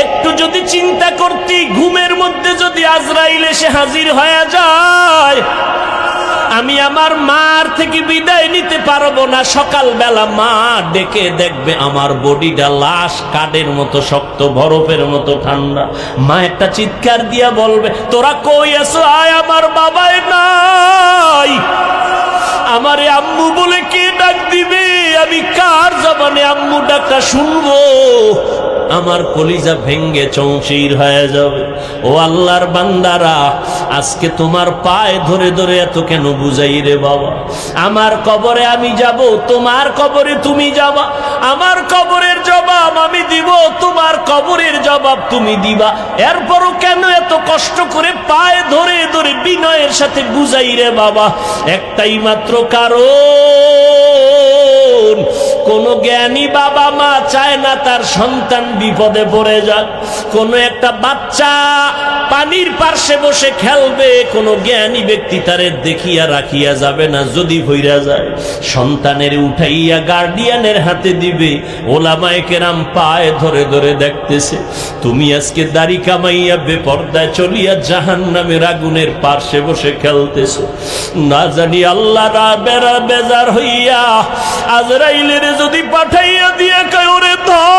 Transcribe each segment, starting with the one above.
একটু যদি চিন্তা করতি, ঘুমের মধ্যে যদি আজরাইল এসে হাজির হয়ে যায়, আমি আমার মার থেকে বিদায় নিতে পারব না। সকালবেলা মা ডেকে দেখবে আমার বডিটা লাশ কাঠের মতো শক্ত, বরফের মতো ঠান্ডা। মা একটা চিৎকার দিয়া বলবে, তোরা কই এসো আয় আমার বাবাই নাই। আমারে আম্মু বলে কে ডাক দিবে? আমি কার জবানে আম্মু ডাকটা শুনব? আমার কলিজা ভেঙ্গে চৌচির হয়ে যাবে। ও আল্লাহর বান্দারা, আজকে তোমার পায়ে ধরে ধরে এত কেন বুঝাই রে বাবা? আমার কবরে আমি যাব, তোমার কবরে তুমি যাবা। আমার কবরের জবাব আমি দিব, তোমার কবরের জবাব তুমি দিবা। এরপরও কেন এত কষ্ট করে পায়ে ধরে ধরে বিনয়ের সাথে বুঝাই রে বাবা? একটাই মাত্র কারণ কোন জ্ঞানী বাবা মা চায় না তার সন্তান বিপদে পড়ে যাক। কোন একটা বাচ্চা পানির পার্শ্বে বসে খেলবে, কোন জ্ঞানী ব্যক্তি তারে দেখিয়া রাখিয়া যাবে না, যদি ভইরা যায়। সন্তানের উঠাইয়া গার্ডিয়ানের হাতে দিবে, ওলামায় কেরাম পায়ে ধরে ধরে দেখতেছে, তুমি আজকে দাড়ি কামাইয়া বেপর্দায় চলিয়া জাহান নামের আগুনের পার্শ্বে বসে খেলতেছো। না জানি আল্লাহ বেজার হইয়া আজরাইলের যদি পাঠাইয়া দিয়ে কয়রে ধর!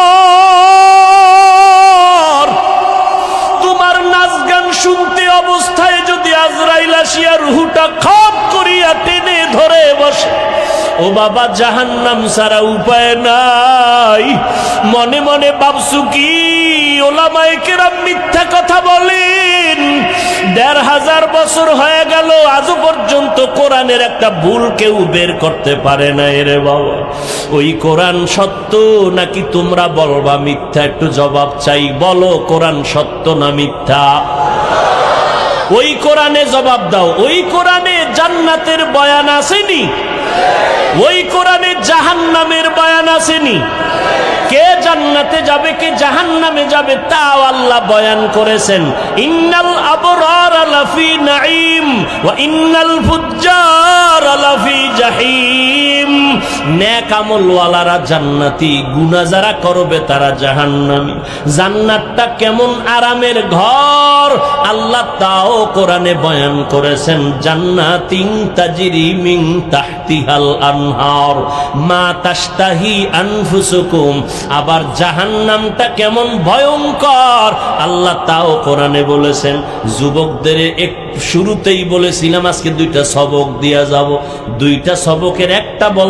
তোমার নাচ গান শুনতে অবস্থায় যদি আজরাইল আসিয়া রুহুটা খপ করিয়া টেনে ধরে বসে, ও বাবা, জাহান্নাম সারা উপায় নাই। মনে মনে ভাবছু কি? ওলামায়ে কেরাম মিথ্যা কথা বলেন। দেড় হাজার বছর হয়ে গেল আজও পর্যন্ত কোরআনের একটা ভুল কেউ বের করতে পারে না এরে বাবা। ওই কোরআন সত্য নাকি তোমরা বলবা মিথ্যা? একটু জবাব চাই, বলো কোরআন সত্য না মিথ্যা? ওই কোরআনে জবাব দাও। ওই কোরআনে জান্নাতের বয়ান আসেনি? ওই কোরআনে জাহান্নামের বয়ান আসেনি? কে জান্নাতে যাবে, কে জাহান নামে যাবে, তাও আল্লাহ বয়ান করেছেন। ইন্নাল আবরার লাফি নাঈম, ওয়া ইন্নাল ফুজ্জার লাফি জাহিম। নেক আমলওয়ালারা জান্নাতি গুনাহ যারা করবে তারা জাহান্নামী। জান্নাতটা কেমন আরামের ঘর, আল্লাহ তাও কোরআনে বয়ান করেছেন জান্নাতিন তাজরি মিন তাহতিহাল আনহার, মা তাশতাহি আনফুসুকুম। আবার জাহান্নামটা কেমন ভয়ঙ্কর, আল্লাহ তাও কোরআনে বলেছেন, যুবকদের এক শুরুতেই বলেছিলাম, আজকে দুইটা সবক দিয়া যাব। দুইটা সবকের একটা বল